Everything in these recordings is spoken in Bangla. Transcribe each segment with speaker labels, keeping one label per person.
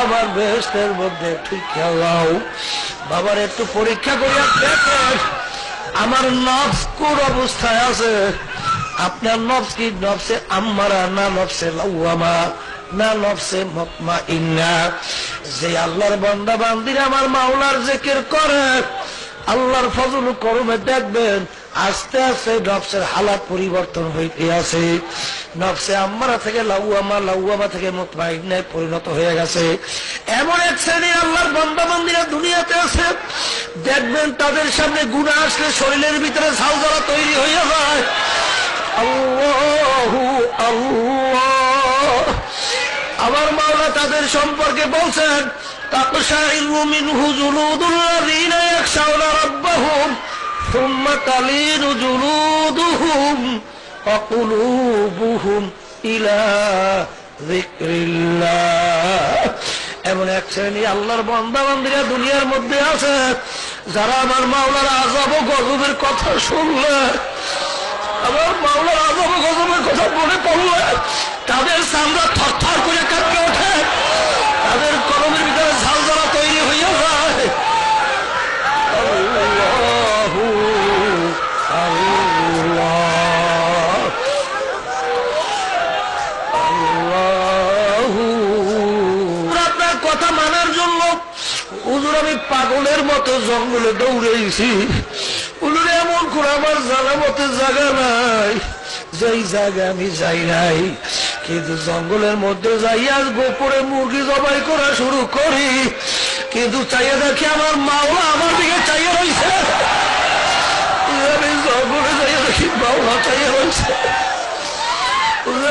Speaker 1: আমার বেহেস্তের মধ্যে একটু খেলাও। বাবার, একটু পরীক্ষা করিয়া দেখেন আমার নফস অবস্থায় আছে? আপনার নফস কি? নফসে আম্মারা, না নফসে লাউয়ামা, না নফসে মতমা ইন্না যে আল্লাহর বন্দা বান্দিরা আমার মাওলার জেকের করে, আল্লাহর ফজল করমে দেখবেন আস্তে আস্তে নবসের হালাত পরিবর্তন হইতে আছে। নবসে আম্মারা থেকে লাউয়ামা লাউয়ামা থেকে মোতমাইনায় পরিণত হয়ে গেছে। এমন এক শ্রেণি আল্লাহর বন্দা মন্দিরা দুনিয়াতে আছে। দেখবেন তাদের সামনে গুণা আসলে শরীরের ভিতরে ঝালঝালা তৈরি হইয়া যায়। আমার মাওলা তাদের সম্পর্কে বলছেন তাপসা ইলমুমিন হুজুলুদুল্লাহ রিনা ইয়াখশাউনা রাব্বাহু। ثم تلين جلودهم وقلوبهم إلى ذكر الله এমন এক শ্রেণী আল্লাহর বন্দা বান্দিরা দুনিয়ার মধ্যে আছে যারা আমার মাওলার আজাব ও গজবের কথা শুনলে আমার মাওলার আজাব ও গজবের কথা মনে পড়লে তাদের সামনে হুজুর, আমি পাগলের মতো জঙ্গলে দৌড়েছি হুজুর, এমন করে আমার জানা মতো জায়গা নাই। যেই জায়গা আমি যাই নাই, কিন্তু জঙ্গলের মধ্যে যাই আজ গোপরে মুরগি জবাই করা শুরু করি। কিন্তু চাইয়া দেখি আমার মাওলা আমার দিকে চাইয়ে রয়েছে আমি জঙ্গলে যাইয়ে দেখি মাওলা চাইয়ে রয়েছে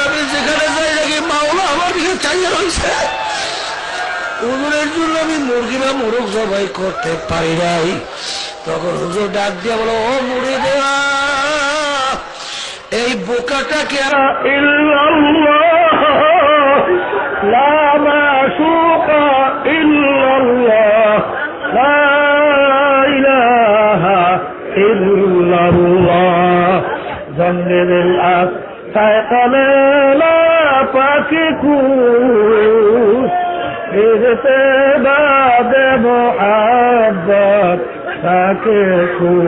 Speaker 1: আমি যেখানে যাই দেখি মাওলা আমার দিকে চাইয়া রয়েছে হুজুরের জন্য আমি মুরগি বা মোরগ জবাই করতে পারি নাই। তখন হুজুর ডাক দিয়ে বলো, ও মুড়ি দেওয়া এই বোকাটাকে জঙ্গলের পাখি কুশ ফিরতে বাদে মোহাব্বত তাকে খুন।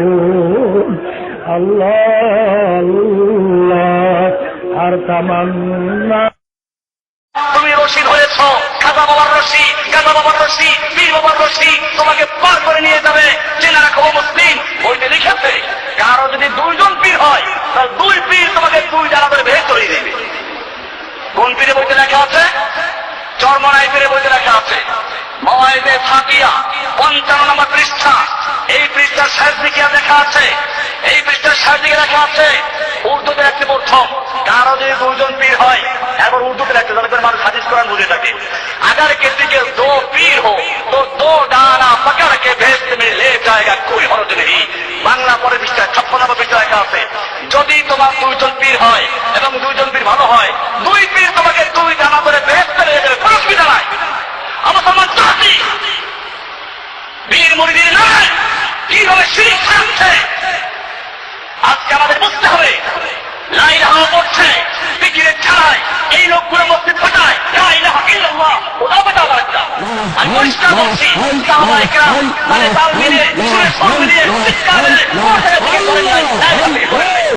Speaker 1: আল্লাহ আর তামান্না।
Speaker 2: তুমি রশিদ হয়েছ। খাজা বাবার রশি গাজা বাবার রশি, পীর বাবার রশি তোমাকে পার করে নিয়ে যাবে। জেনে রাখো মুসলিম, বইতে লিখেছে, কারও যদি দুইজন পীর হয়, তাহলে দুই পীর তোমাকে দুই জানাদের ভেদ করিয়ে দেবে। কোন পীরে বইতে লেখা আছে? চরমনায় ফিরে বসে রাখা আছে। মওয়াইদে ফাতিয়া, পঞ্চান্ন নম্বর পৃষ্ঠা। এই পৃষ্ঠার শেষ দিকে লেখা আছে। এই পৃষ্ঠার শেষ দিকে লেখা আছে। উর্দুতে একটি প্রথম, কারও যদি দুজন পীর হয় এবার উর্দুতে একটি তাহলে করে মানুষ হাদিস করান বুঝে থাকে। আগার কে দিকে দো পীর হো, তো দো ডানা পকড় কে ভেস্ত মিলে জায়গা কুই হরজ নেই বাংলা পরে পৃষ্ঠায়, ছাপ্পান্ন নম্বর পৃষ্ঠা লেখা আছে, যদি তোমার দুজন শিরিক থাকছে আজকে আমাদের বুঝতে হবে লাইন হাওয়া পড়ছে পিকিরের ছাড়াই এই লোকগুলো পরিষ্কার বলছি মানে